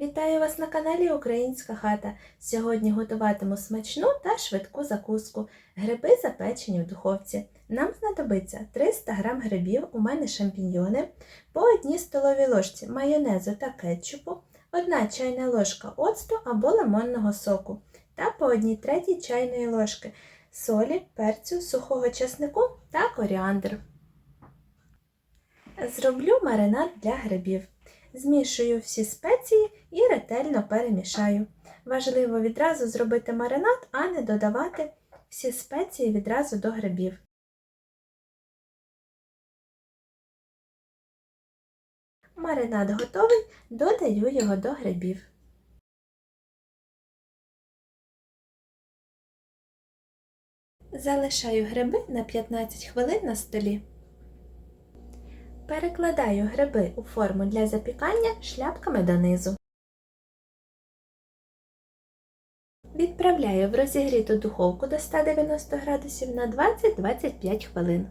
Вітаю вас на каналі Українська хата. Сьогодні готуватиму смачну та швидку закуску. Гриби запечені в духовці. Нам знадобиться 300 г грибів, у мене шампіньйони, по одній столовій ложці майонезу та кетчупу, 1 чайна ложка оцту або лимонного соку та по 1 третій чайної ложки солі, перцю, сухого чеснику та коріандр. Зроблю маринад для грибів. Змішую всі спеції і ретельно перемішаю. Важливо відразу зробити маринад, а не додавати всі спеції відразу до грибів. Маринад готовий, додаю його до грибів. Залишаю гриби на 15 хвилин на столі. Перекладаю гриби у форму для запікання шляпками донизу. Відправляю в розігріту духовку до 190 градусів на 20-25 хвилин.